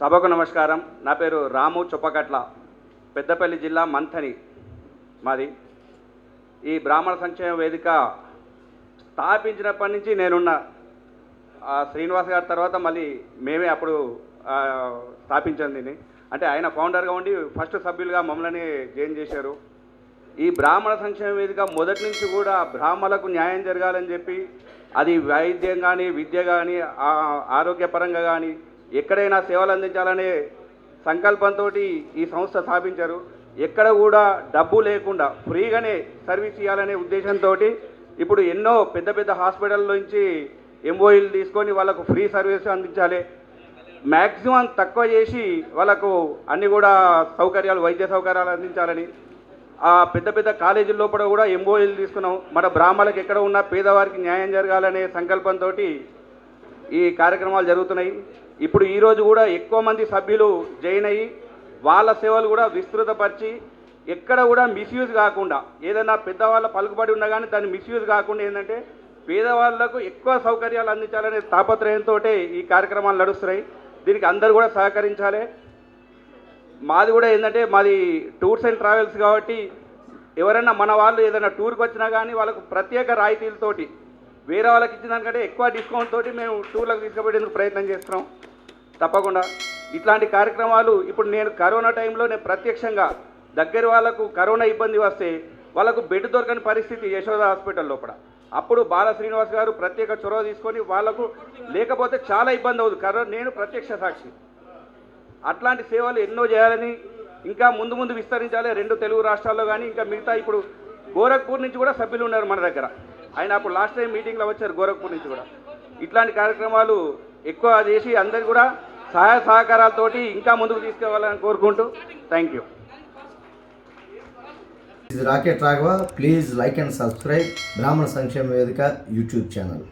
సభకు నమస్కారం. నా పేరు రాము చొప్పకట్ల పెద్దపల్లి జిల్లా మంథని మాది. ఈ బ్రాహ్మణ సంక్షేమ వేదిక స్థాపించినప్పటి నుంచి నేనున్న ఆ, శ్రీనివాస్ గారి తర్వాత మళ్ళీ మేమే అప్పుడు స్థాపించింది దీన్ని. అంటే ఆయన ఫౌండర్గా ఉండి ఫస్ట్ సభ్యులుగా మమ్మల్ని జాయిన్ చేశారు. ఈ బ్రాహ్మణ సంక్షేమ వేదిక మొదటి నుంచి కూడా బ్రాహ్మణులకు న్యాయం జరగాలని చెప్పి అది వైద్యం కానీ విద్య కానీ ఆరోగ్యపరంగా కానీ ఎక్కడైనా సేవలు అందించాలనే సంకల్పంతో ఈ సంస్థ స్థాపించారు. ఎక్కడ కూడా డబ్బు లేకుండా ఫ్రీగానే సర్వీస్ ఇవ్వాలనే ఉద్దేశంతో ఇప్పుడు ఎన్నో పెద్ద పెద్ద హాస్పిటల్ నుంచి ఎంఓఈలు తీసుకొని వాళ్ళకు ఫ్రీ సర్వీస్ అందించాలి. మ్యాక్సిమం తక్కువ చేసి వాళ్ళకు అన్ని కూడా సౌకర్యాలు వైద్య సౌకర్యాలు అందించాలని. ఆ పెద్ద పెద్ద కాలేజీల లోపల కూడా ఎంఓఈలు తీసుకున్నాం. మన బ్రాహ్మణులకు ఎక్కడ ఉన్న పేదవారికి న్యాయం జరగాలనే సంకల్పంతో ఈ కార్యక్రమాలు జరుగుతున్నాయి. ఇప్పుడు ఈరోజు కూడా ఎక్కువ మంది సభ్యులు జాయిన్ అయ్యి వాళ్ళ సేవలు కూడా విస్తృతపరిచి ఎక్కడ కూడా మిస్యూజ్ కాకుండా ఏదైనా పెద్దవాళ్ళ పలుకుబడి ఉన్నా కానీ దాన్ని మిస్యూజ్ కాకుండా ఏంటంటే పేదవాళ్ళకు ఎక్కువ సౌకర్యాలు అందించాలనే తాపత్రయంతో ఈ కార్యక్రమాలు నడుస్తున్నాయి. దీనికి అందరూ కూడా సహకరించాలి. మాది కూడా ఏంటంటే మాది టూర్స్ అండ్ ట్రావెల్స్ కాబట్టి ఎవరైనా మన వాళ్ళు ఏదైనా టూర్కి వచ్చినా కానీ వాళ్ళకు ప్రత్యేక రాయితీలతోటి వేరే వాళ్ళకి ఇచ్చిన దానికంటే ఎక్కువ డిస్కౌంట్ తోటి మేము టూర్లకు తీసుకుపోయేందుకు ప్రయత్నం చేస్తున్నాం. తప్పకుండా. ఇట్లాంటి కార్యక్రమాలు ఇప్పుడు నేను కరోనా టైంలో నేను ప్రత్యక్షంగా దగ్గర వాళ్ళకు కరోనా ఇబ్బంది వస్తే వాళ్ళకు బెడ్ దొరకని పరిస్థితి యశోద హాస్పిటల్ లోపల. అప్పుడు బాల శ్రీనివాస్ గారు ప్రత్యేక చొరవ తీసుకొని వాళ్ళకు లేకపోతే చాలా ఇబ్బంది అవుతుంది. కరోనా నేను ప్రత్యక్ష సాక్షి. అట్లాంటి సేవలు ఎన్నో చేయాలని ఇంకా ముందు ముందు విస్తరించాలి. రెండు తెలుగు రాష్ట్రాల్లో కానీ ఇంకా మిగతా ఇప్పుడు గోరఖ్పూర్ నుంచి కూడా సభ్యులు ఉన్నారు మన దగ్గర. ఆయన అప్పుడు లాస్ట్ టైం మీటింగ్లో వచ్చారు గోరఖ్పూర్ నుంచి కూడా. ఇట్లాంటి కార్యక్రమాలు ఎక్కువ చేసి అందరు కూడా సహాయ సహకారాలతోటి ఇంకా ముందుకు తీసుకెళ్ళాలని కోరుకుంటూ థ్యాంక్ యూ. ఇది Rocket Raghava please like and subscribe బ్రాహ్మణ సంక్షేమ వేదిక యూట్యూబ్ ఛానల్